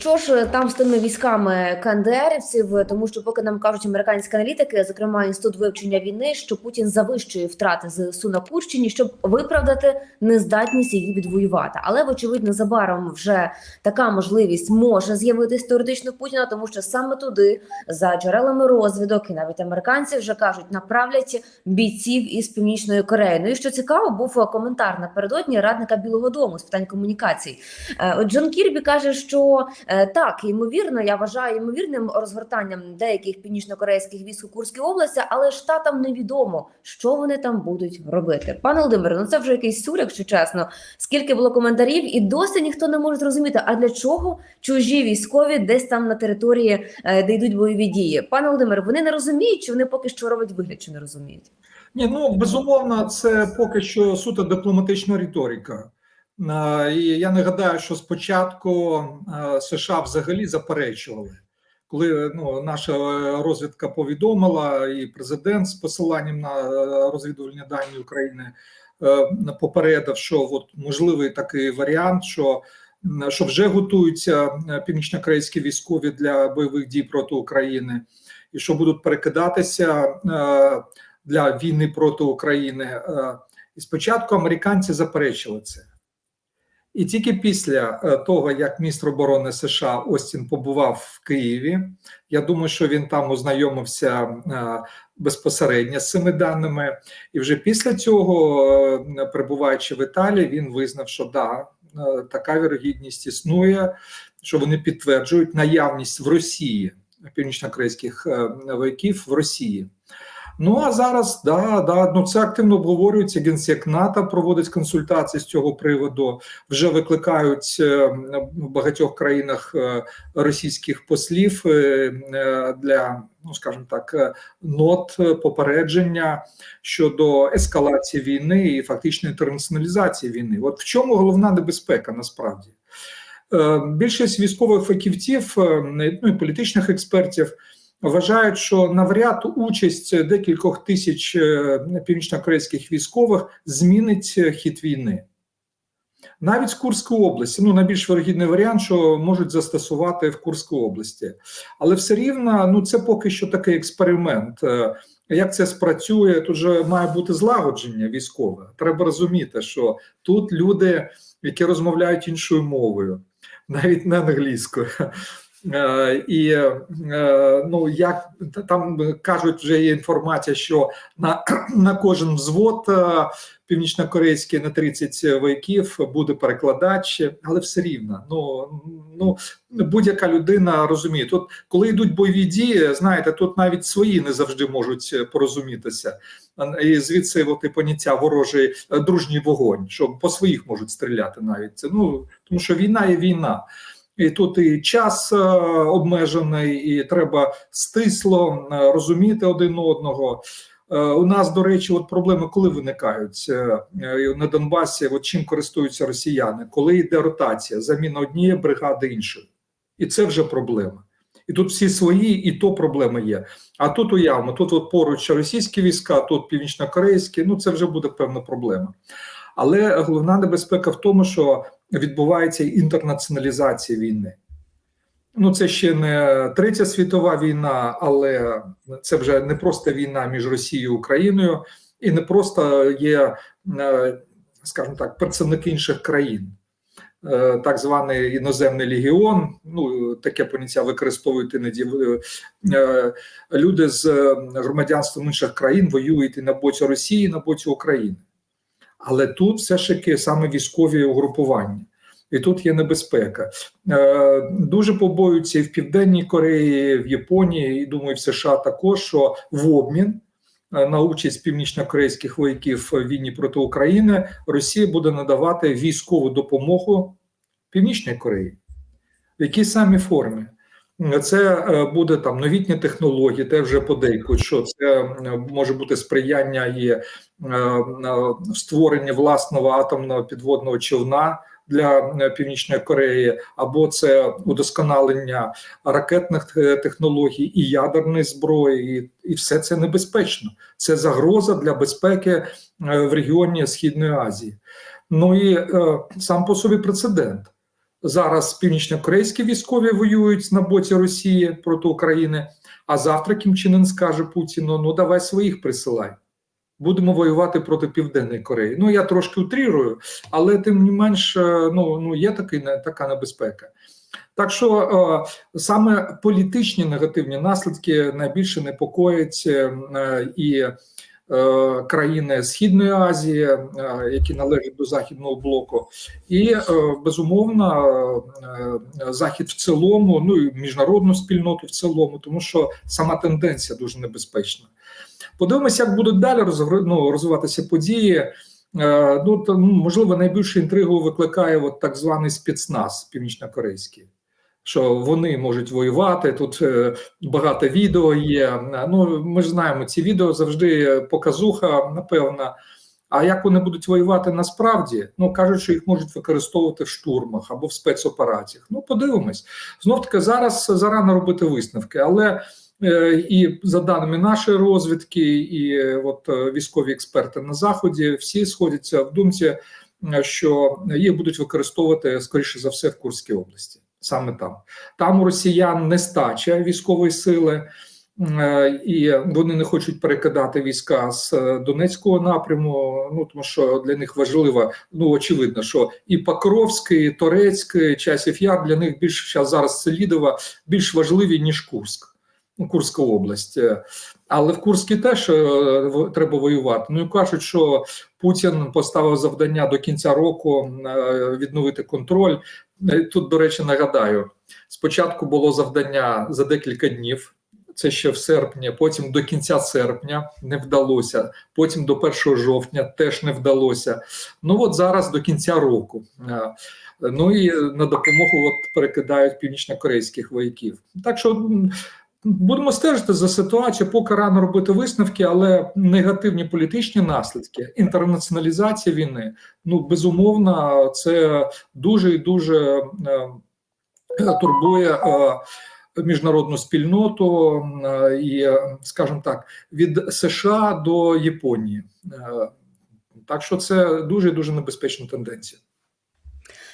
Що ж там з тими військами КНДРівців, тому що поки нам кажуть американські аналітики, зокрема інститут вивчення війни, що Путін завищує втрати ЗСУ на Курщині, щоб виправдати нездатність її відвоювати. Але вочевидь, незабаром вже така можливість може з'явитись теоретично Путіна, тому що саме туди, за джерелами розвідок, і навіть американці вже кажуть, направлять бійців із північної Кореї. Ну і що цікаво, був коментар напередодні радника Білого Дому з питань комунікацій. Е, От Джон Кірбі каже, що е, так ймовірно, я вважаю ймовірним розгортанням деяких північно-корейських військ у Курській області, але штатам невідомо, що вони там будуть робити. Пане Володимире, ну це вже якийсь сюр, якщо чесно. Скільки було коментарів, і досі ніхто не може зрозуміти, а для чого чужі військові десь там на території, е, де йдуть бойові дії. Пане Володимире, вони не розуміють, чи вони поки що роблять вигляд, що не розуміють. Ні, ну безумовно, це поки що суто дипломатична риторика. І я нагадаю, що спочатку США взагалі заперечували, коли ну, наша розвідка повідомила, і президент з посиланням на е, розвідувальні дані України е, попередив, що от можливий такий варіант, що, що вже готуються е, північнокорейські військові для бойових дій проти України, і що будуть перекидатися для війни проти України. І спочатку американці заперечили це. І тільки після е, того, як міністр оборони США Остін побував в Києві, я думаю, що він там ознайомився е, безпосередньо з цими даними. І вже після цього, е, перебуваючи в Італії, він визнав, що да, така вірогідність існує, що вони підтверджують наявність в Росії північно-корейських вояків в Росії. Ну а зараз да, да, ну це активно обговорюється. Генсек НАТО проводить консультації з цього приводу. Вже викликають е, в багатьох країнах е, російських послів е, для, ну скажімо так, нот попередження щодо ескалації війни і фактичної інтернаціоналізації війни. От в чому головна небезпека насправді? Більшість військових фахівців, ну і політичних експертів вважають, що навряд участь декількох тисяч е, північно-корейських військових змінить хід війни. Навіть з Курської області, ну найбільш вирогідний варіант, що можуть застосувати в Курській області, але все рівно, ну це поки що такий експеримент. Е, Як це спрацює? Тут же має бути злагодження військове. Треба розуміти, що тут люди, які розмовляють іншою мовою, навіть не англійською. Е, І е, ну як там кажуть, вже є інформація, що на, на кожен взвод е, північнокорейський на 30 вояків буде перекладач, але все рівно. Ну ну будь-яка людина розуміє. Тут, коли йдуть бойові дії, знаєте, тут навіть свої не завжди можуть порозумітися. І звідси от і поняття ворожий дружній вогонь, що по своїх можуть стріляти навіть. Ну тому, що війна є війна. І тут і час е, обмежений, і треба стисло е, розуміти один одного. Е, у нас, до речі, от проблеми коли виникають на Донбасі, от чим користуються росіяни, коли йде ротація, заміна однієї бригади іншої. І це вже проблема. І тут всі свої, і то проблеми є. А тут уявимо, тут от поруч російські війська, тут північно-корейські, ну це вже буде певна проблема. Але головна небезпека в тому, що відбувається інтернаціоналізація війни. Ну, це ще не Третя світова війна, але це вже не просто війна між Росією і Україною, і не просто є, е, скажімо так, представники інших країн. Е, Так званий іноземний легіон, ну таке поняття використовують іноді е, люди з громадянством інших країн воюють і на боці Росії, і на боці України. Але тут все ж таки саме військові угрупування. І тут є небезпека. Е, Дуже побоюються і в Південній Кореї, в Японії, і думаю, в США також, що в обмін е, на участь північно-корейських вояків в війні проти України Росія буде надавати військову допомогу Північній Кореї. В якій самій формі? Це е, буде там новітні технології, те вже подейкують, що це е, може бути сприяння і е, створення власного атомного підводного човна для е, Північної Кореї, або це удосконалення ракетних технологій і ядерної зброї, і, і все це небезпечно. Це загроза для безпеки в регіоні Східної Азії. Ну і е, сам по собі прецедент. Зараз північно-корейські військові воюють на боці Росії проти України. А завтра Кім Чен Ын скаже Путіну: ну давай своїх присилай. Будемо воювати проти Південної Кореї. Ну я трошки утрірую, але тим не менш, е, ну, ну є такий, така небезпека. Так що е, саме політичні негативні наслідки найбільше непокоять е, і країни Східної Азії, е, які належать до західного блоку, і е, безумовно е, захід в цілому, ну і міжнародну спільноту в цілому, тому що сама тенденція дуже небезпечна. Подивимося, як будуть далі ну, розвиватися події. Е, Ну, то, можливо, найбільшу інтригу викликає от так званий спецназ північнокорейський. Що вони можуть воювати. Тут е, багато відео є. Ну ми ж знаємо, ці відео завжди показуха, напевно. А як вони будуть воювати насправді? Ну кажуть, що їх можуть використовувати в штурмах або в спецопераціях. Ну, подивимось. Знов таки зараз зарано робити висновки, але е, і за даними нашої розвідки, і е, от військові експерти на заході всі сходяться в думці, що їх будуть використовувати скоріше за все в Курській області. Саме там там у росіян нестача військової сили, е, і вони не хочуть перекидати війська з е, Донецького напряму. Ну тому що для них важливо, ну очевидно, що і Покровський, і Торецький, часів яр для них більш зараз зараз Селідова більш важливі ніж Курськ. Ну, Курська область, Е, але в Курській теж е, треба воювати. Ну і кажуть, що Путін поставив завдання до кінця року е, відновити контроль. Е, Тут, до речі, нагадаю: спочатку було завдання за декілька днів. Це ще в серпні, потім до кінця серпня не вдалося. Потім до 1 жовтня теж не вдалося. Ну от зараз до кінця року. Ну і на допомогу от перекидають північнокорейських вояків. Так що будемо стежити за ситуацією, поки рано робити висновки, але негативні політичні наслідки, інтернаціоналізація війни, ну безумовно, це дуже і дуже е, турбує е, міжнародну спільноту е, і, скажімо так, від США до Японії. Так що це дуже дуже небезпечна тенденція.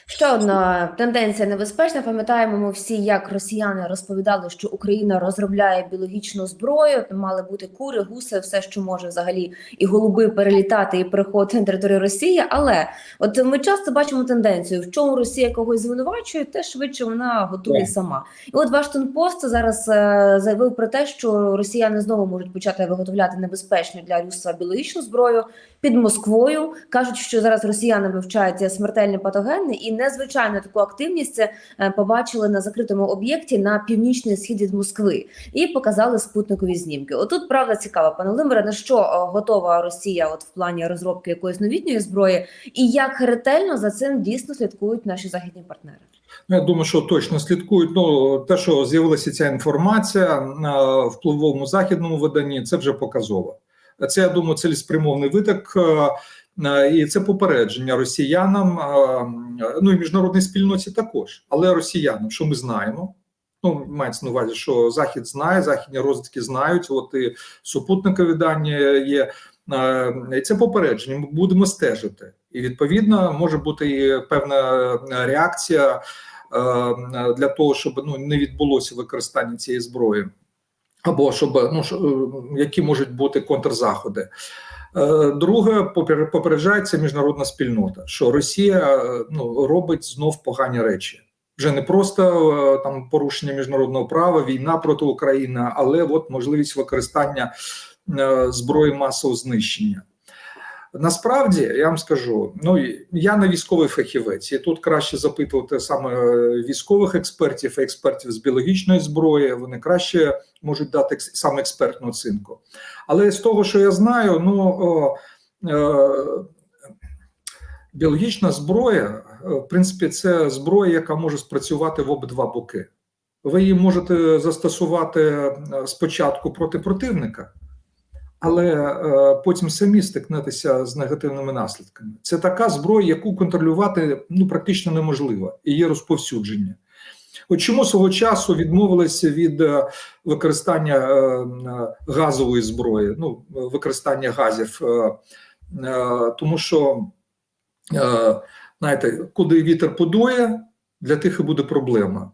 Ще одна тенденція небезпечна. Пам'ятаємо ми всі, як росіяни розповідали, що Україна розробляє біологічну зброю. Мали бути кури, гуси, все, що може взагалі, і голуби перелітати і переходити на територію Росії. Але от ми часто бачимо тенденцію, в чому Росія когось звинувачує, те швидше вона готує Так. сама. І от Вашингтон Пост зараз е, заявив про те, що росіяни знову можуть почати виготовляти небезпечну для людства біологічну зброю під Москвою. кажуть, що зараз росіяни вивчають смертельні патогени, і незвичайно таку активність це е, побачили на закритому об'єкті на північний схід від Москви і показали спутникові знімки. Отут правда цікава, пане Володимире, на що е, готова Росія, от в плані розробки якоїсь новітньої зброї, і як ретельно за цим дійсно слідкують наші західні партнери. Ну, Я думаю, що точно слідкують. Ну те, що з'явилася ця інформація на впливовому західному виданні, це вже показово. Це я думаю, цілеспрямовний виток, е, і це попередження росіянам, е, ну і міжнародній спільноті також, але росіянам, що ми знаємо. Ну, мається на увазі, що Захід знає, західні розвідки знають. От і супутникові дані є. Е, І це попередження. Ми будемо стежити, і відповідно може бути і певна реакція е, для того, щоб ну не відбулося використання цієї зброї, або щоб ну е, які можуть бути контрзаходи. Е, Друге, попер- попереджається міжнародна спільнота, що Росія е, ну робить знов погані речі. Вже не просто е, там порушення міжнародного права, війна проти України, але от можливість використання зброї масового знищення. Насправді я вам скажу, ну я не військовий фахівець, і тут краще запитувати саме е, військових експертів, експертів з біологічної зброї. Вони краще можуть дати саме експертну оцінку. Але з того, що я знаю, ну о, е, біологічна зброя, е, в принципі, це зброя, яка може спрацювати в обидва боки. Ви її можете застосувати спочатку проти противника, але е, потім самі стикнетеся з негативними наслідками. Це така зброя, яку контролювати ну практично неможливо, і є розповсюдження. От чому свого часу відмовилися від е, використання е, газової зброї, ну використання газів, тому що знаєте, куди вітер подує, для тих і буде проблема.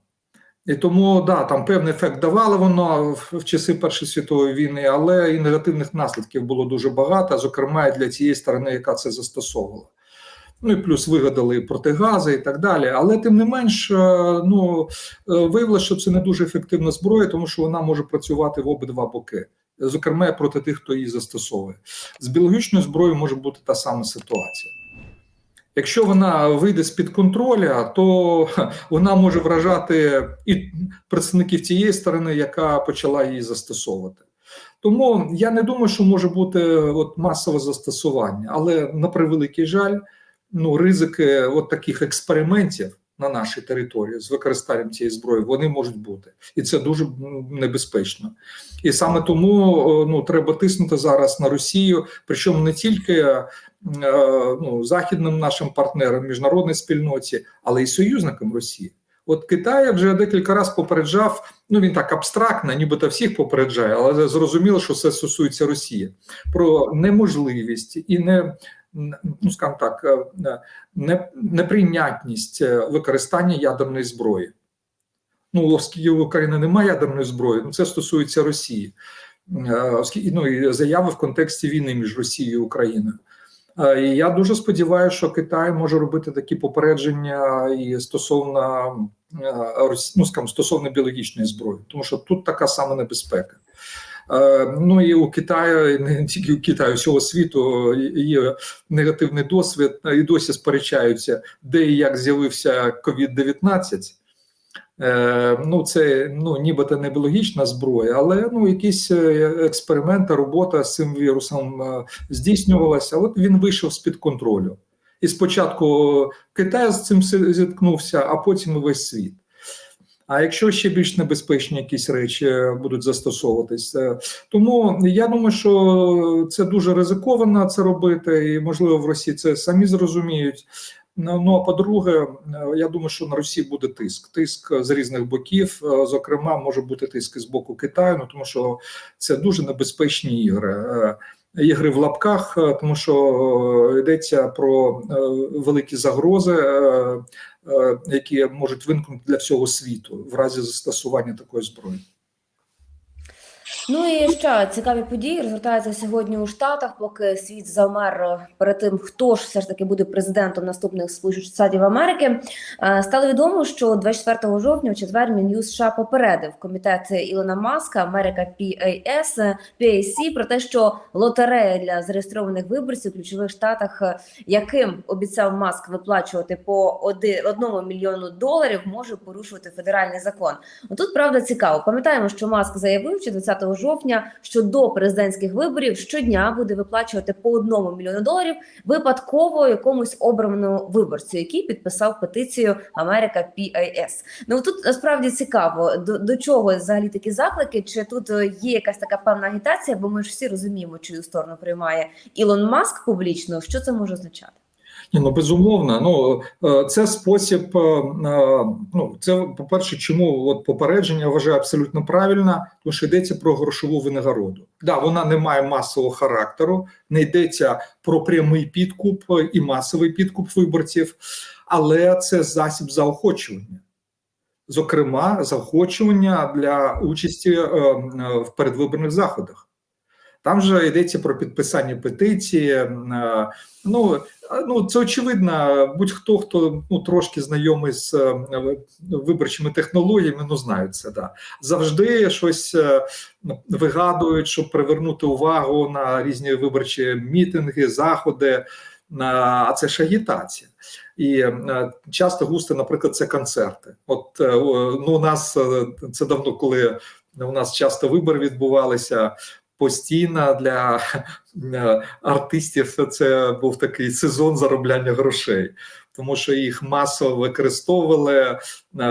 І тому да, там певний ефект давало воно в, часи Першої світової війни, але і негативних наслідків було дуже багато, зокрема і для цієї сторони, яка це застосовувала. Ну і плюс вигадали протигази і так далі. Але тим не менш, е, ну е, виявилося, що це не дуже ефективна зброя, тому що вона може працювати в обидва боки, зокрема проти тих, хто її застосовує. З біологічною зброєю може бути та сама ситуація. Якщо вона вийде з-під контроля, то вона може вражати і представників тієї сторони, яка почала її застосовувати. Тому я не думаю, що може бути от масове застосування, але на превеликий жаль, ну ризики от таких експериментів на нашій території з використанням цієї зброї вони можуть бути, і це дуже небезпечно. І саме тому ну треба тиснути зараз на Росію, причому не тільки е, ну, західним нашим партнерам, міжнародній спільноті, але й союзникам Росії. От Китай вже декілька разів попереджав. Ну він так абстрактно, нібито всіх попереджає, але зрозуміло, що це стосується Росії про неможливість і не ну скажімо так, е, неприйнятність е, використання ядерної зброї. Ну, оскільки в Україні немає ядерної зброї, ну це стосується Росії, Е, ну і заяви в контексті війни між Росією і Україною. Е, І я дуже сподіваюся, що Китай може робити такі попередження і стосовно е, ну, скажімо, стосовно біологічної зброї, тому що тут така сама небезпека. Е, Ну і у Китаю, не тільки у Китаю, всього світу є негативний досвід, і досі сперечаються, де і як з'явився COVID-19. Е, Ну, це ну, нібито не біологічна зброя, але ну, якісь е, експерименти, робота з цим вірусом е, здійснювалася. От він вийшов з-під контролю. І спочатку Китай з цим зіткнувся, а потім і весь світ. А якщо ще більш небезпечні якісь речі е, будуть застосовуватися, тому я думаю, що це дуже ризиковано це робити, і можливо в Росії це самі зрозуміють. Ну ну, а по-друге, е, я думаю, що на Росії буде тиск. Тиск з різних боків. Е, Зокрема, може бути тиск з боку Китаю, ну тому що це дуже небезпечні ігри. Ігри в лапках, е, тому що е, йдеться про е, великі загрози, які можуть виникнути для всього світу в разі застосування такої зброї. Ну і ще цікаві події розгортаються сьогодні у Штатах, поки світ завмер е, перед тим, хто ж все ж таки буде президентом наступних Сполучених Штатів Америки. Е, Стало відомо, що 24 жовтня у четвер Мін'юз США попередив комітет Ілона Маска Америка PAS, PAC про те, що лотерея для зареєстрованих виборців в ключових штатах, е, яким обіцяв Маск виплачувати по одному мільйону доларів, може порушувати федеральний закон. Тут правда цікаво. Пам'ятаємо, що Маск заявив що 20 жовтня, що до президентських виборів щодня буде виплачувати по одному мільйону доларів випадково якомусь обраному виборцю, який підписав петицію Америка PAS. Ну тут насправді цікаво, до, до чого взагалі такі заклики? Чи тут е, є якась така певна агітація? Бо ми ж всі розуміємо, чию сторону приймає Ілон Маск публічно. Що це може означати? Ні, ну безумовно. Ну е, це спосіб. е, е, Ну це по перше, чому от попередження вважаю абсолютно правильно, тому що йдеться про грошову винагороду. Да, вона не має масового характеру, не йдеться про прямий підкуп і масовий підкуп виборців, але це засіб заохочування. Зокрема, заохочування для участі в передвиборних заходах. Там же йдеться про підписання петиції. е, Ну, ну це очевидно. Будь-хто, хто ну трошки знайомий з е, виборчими технологіями, ну знають це. Да. Завжди щось е, вигадують, щоб привернути увагу на різні виборчі мітинги, заходи. А це ж агітація. І е, часто густо, наприклад, це концерти. От е, ну, у нас е, це давно, коли у нас часто вибори відбувалися постійно для е, артистів. Це був такий сезон заробляння грошей, тому що їх масово використовували е,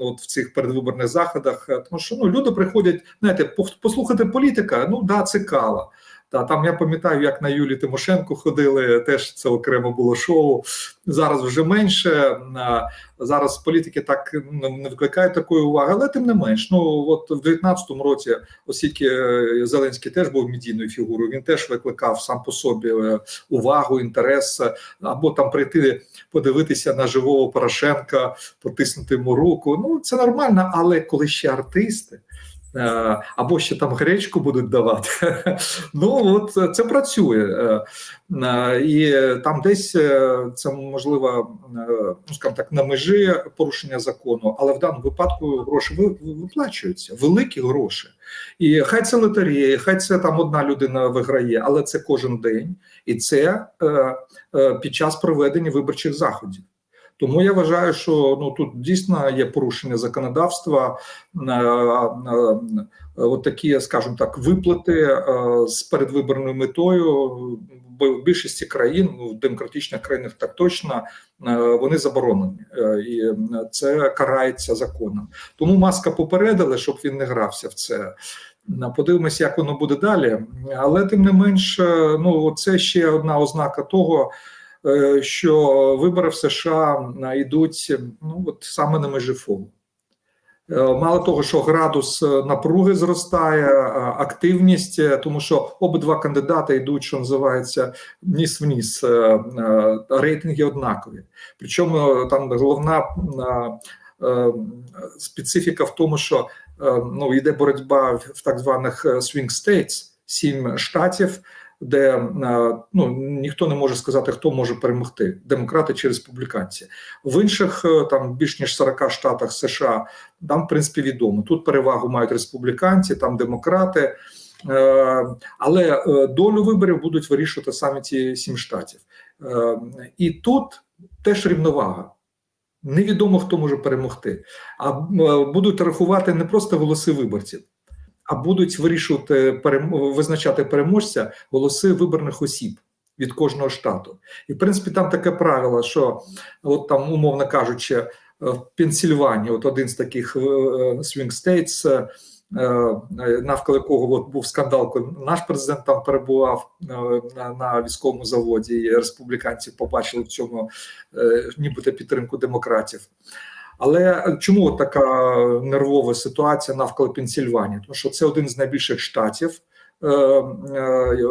от в цих передвиборних заходах. е, Тому що ну люди приходять, знаєте, послухати політика, ну да, цікаво. Та там я пам'ятаю, як на Юлі Тимошенко ходили, теж це окремо було шоу. Зараз вже менше. Зараз політики так не викликають такої уваги, але тим не менш, ну от в 19-му році, оскільки е, Зеленський теж був медійною фігурою, він теж викликав сам по собі е, увагу, інтерес, або там прийти подивитися на живого Порошенка, потиснути йому руку. Ну це нормально, але коли ще артисти. Е, Або ще там гречку будуть давати. Ну от це працює, Е, е, і там десь це можливо, ну скажімо так, на межі порушення закону, але в даному випадку гроші ви- ви- виплачуються, великі гроші. І хай це лотерея, хай це там одна людина виграє, але це кожен день, і це під час проведення виборчих заходів. Тому я вважаю, що ну тут дійсно є порушення законодавства, е, е, от такі, скажімо так, виплати е, з передвиборною метою. Бо в більшості країн, ну, в демократичних країнах так точно, вони заборонені, і це карається законом. Тому маска попередили, щоб він не грався в це. Подивимося, як воно буде далі. Але тим не менш, ну це ще одна ознака того, що вибори в США е, йдуть ну от саме на межі фолу. Е, Мало того, що градус е, напруги зростає, е, активність, е, тому що обидва кандидати йдуть, що називається ніс в ніс. е, е, Рейтинги однакові. Причому е, там головна е, е, специфіка в тому, що е, ну йде боротьба в так званих е, swing states, сім штатів, де е, ну ніхто не може сказати, хто може перемогти демократи чи республіканці. В інших е, там більш ніж 40 штатах США там в принципі відомо. Тут перевагу мають республіканці, там демократи. Е, Але долю виборів будуть вирішувати саме ці сім штатів. І тут теж рівновага. Невідомо хто може перемогти, а будуть рахувати не просто голоси виборців, а будуть вирішувати перем- визначати переможця голоси виборних осіб від кожного штату. І в принципі там таке правило, що от там, умовно кажучи, е, в Пенсільванії, от один з таких е, swing states, е, е, навколо якого от був скандал, коли наш президент там перебував е, на, на військовому заводі, і республіканці побачили в цьому е, нібито підтримку демократів. Але чому така нервова ситуація навколо Пенсільванії? Тому що це один з найбільших штатів, е, е,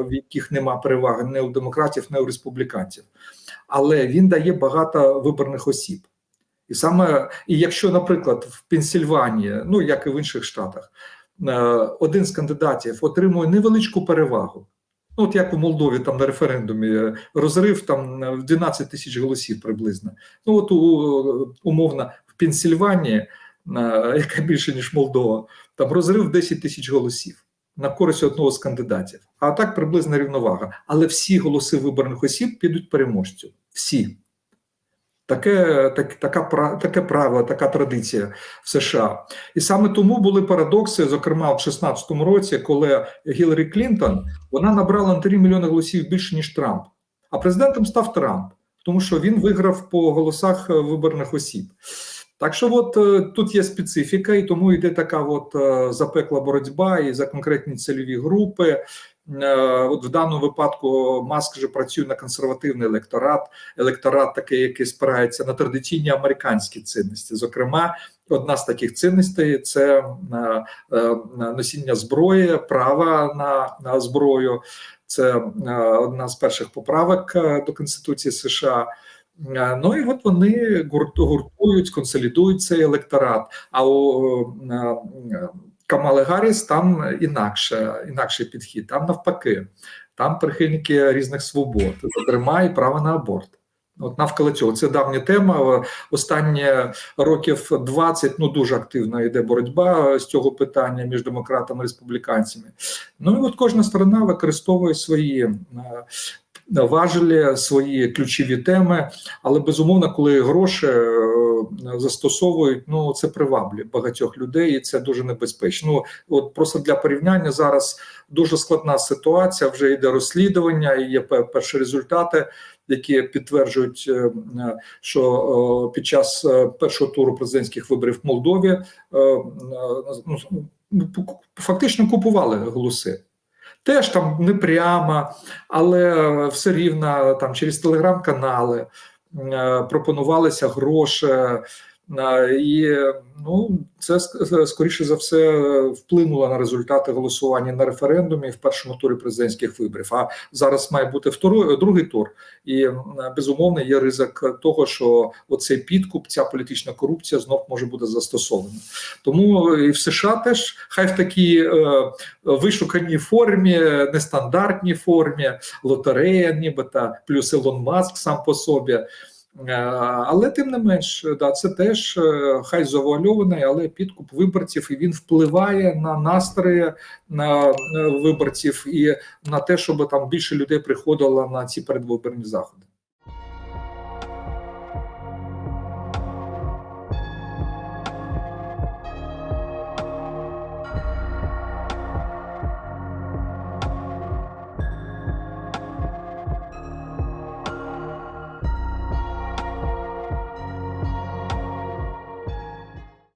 в яких нема переваги не у демократів, не у республіканців. Але він дає багато виборних осіб. І саме, і якщо, наприклад, в Пенсільванії, ну як і в інших штатах, е, один з кандидатів отримує невеличку перевагу. Ну, от як у Молдові там на референдумі розрив там в 12 тисяч голосів приблизно. Ну от умовно Пенсільванії, яка більше ніж Молдова, там розрив 10 тисяч голосів на користь одного з кандидатів. А так приблизна рівновага. Але всі голоси виборних осіб підуть переможцю. Всі. Таке, так, така, таке правило, така традиція в США. І саме тому були парадокси, зокрема в 16-му році, коли Гіларі Клінтон вона набрала на 3 мільйони голосів більше, ніж Трамп. А президентом став Трамп, тому що він виграв по голосах е, виборних осіб. Так що, от е, тут є специфіка, і тому йде така от е, запекла боротьба і за конкретні цільові групи. Е, От в даному випадку Маск вже працює на консервативний електорат, електорат такий, який спирається на традиційні американські цінності. Зокрема, одна з таких цінностей це носіння зброї, права на, на зброю. Це одна з перших поправок до Конституції США. Е, Ну і от вони гурту- гуртують, консолідують цей електорат. А у е, е, Камали Гарріс там інакше, інакший підхід. Там навпаки, там прихильники різних свобод, зокрема і право на аборт. От навколо цього це давня тема. Останні років 20 ну дуже активно йде боротьба з цього питання між демократами і республіканцями. Ну і от кожна сторона використовує свої важелі, свої ключові теми. Але безумовно, коли гроші е, застосовують, ну це приваблює багатьох людей, і це дуже небезпечно. Ну от просто для порівняння зараз дуже складна ситуація. Вже йде розслідування, і є перші результати, які підтверджують, е, що е, під час першого туру президентських виборів в Молдові ну, фактично купували голоси. Теж там не прямо, але все рівно там через телеграм-канали е, пропонувалися гроші. Е, І ну, це скоріше за все вплинуло на результати голосування на референдумі в першому турі президентських виборів. А зараз має бути второй, другий тур, і безумовно є ризик того, що оцей підкуп, ця політична корупція знов може бути застосована. Тому і в США теж хай в такій е, вишуканій формі, нестандартній формі, лотерея, нібито, плюс Ілон Маск сам по собі. Е, Але тим не менш, да, це теж е, хай завуальований, але підкуп виборців, і він впливає на настрої на е, виборців і на те, щоб там більше людей приходило на ці передвиборні заходи.